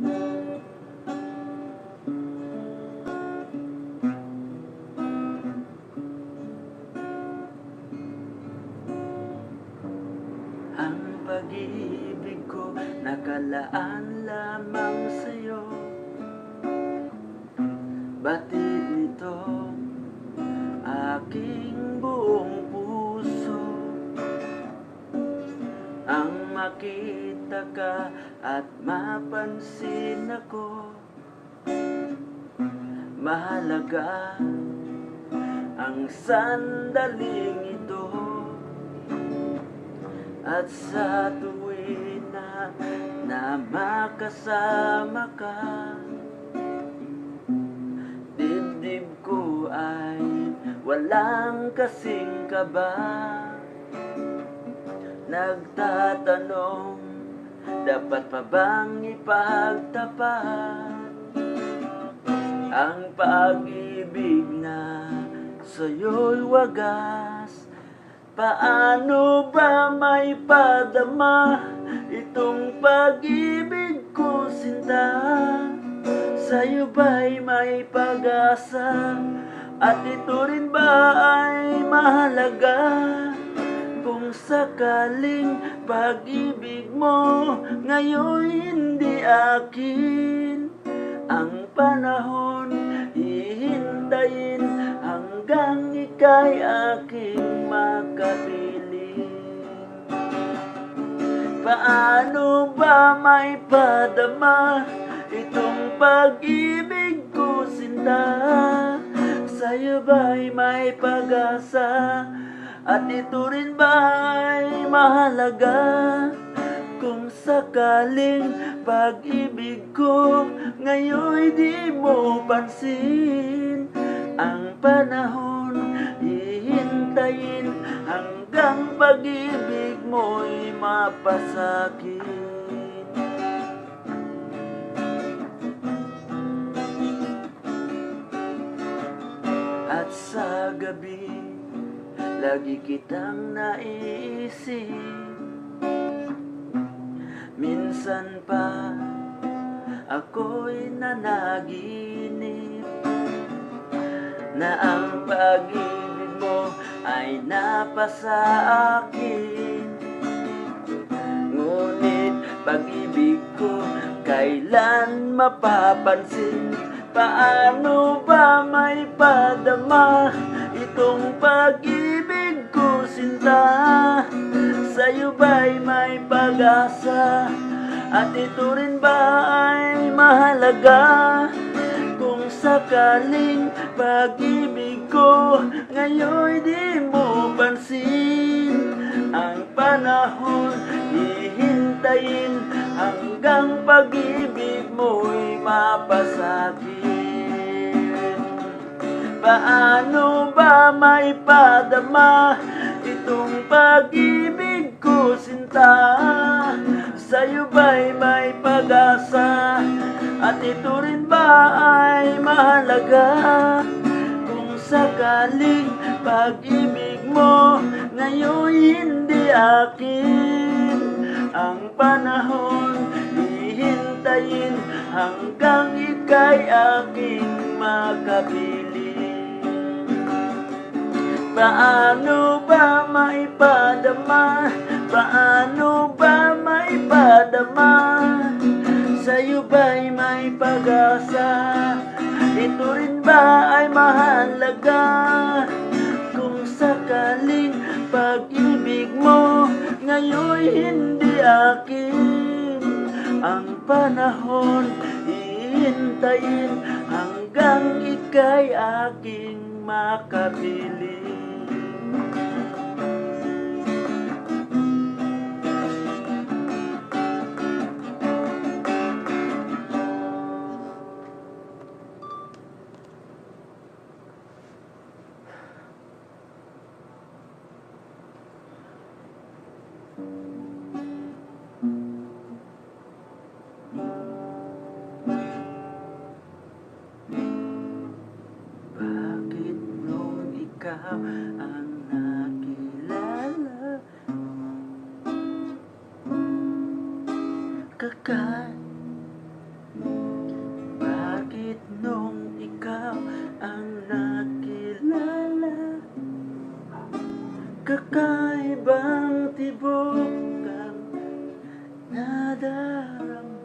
Ang pag-ibig ko nakalaan lamang sa'yo. Batid nito aking buong puso. Ang makita ka at mapansin ako. Mahalaga ang sandaling ito. At sa tuwin na, na makasama ka Dibdib ko ay walang kasing kaba. Nagtatanong, dapat pa bang ipagtapat Ang pag-ibig na sa'yo'y wagas Paano ba may padama itong pag-ibig ko sinta? Sa'yo ba'y may pag-asa? At ito rin ba ay mahalaga? Kung sakaling pag-ibig mo ngayon hindi akin Ang panahon hihintayin hanggang ika'y aking makapiling Paano ba may padama itong pag-ibig ko sinta? Sa'yo ba'y may pag-asa? At ito rin ba'y mahalaga? Kung sakaling pag-ibig ko ngayon di mo pansin Ang panahon hihintayin hanggang pag-ibig mo'y mapasakit At sa gabi, lagi kitang naiisip Minsan pa, ako'y nanaginip Na ang pag-ibig mo ay napasa akin. Ngunit pag-ibig ko kailan mapapansin? Paano ba may padama itong pag-ibig sinta Sa'yo ba'y may pag-asa? At ito rin ba ay mahalaga? Kung sakaling pag-ibig ko Ngayon di mo pansin. Ang panahon hihintayin Hanggang pag-ibig mo'y mapasakit. Paano ba may padama itong pag-ibig ko sinta? Sa'yo ba'y may pag-asa? At ito rin ba ay mahalaga? Kung sakaling pag-ibig mo ngayon hindi akin Ang panahon hihintayin hanggang ika'y aking makapiling Paano ba maipadama? Paano ba maipadama? Sa'yo ba'y may pag-asa? Ito rin ba ay mahalaga? Kung sakaling pag-ibig mo Ngayon hindi akin Ang panahon hihintayin Hanggang ika'y aking makapiling ikaw ang nakilala. Kakay. Bakit nung ikaw ang nakilala? Kakaibang tibok kang nadarama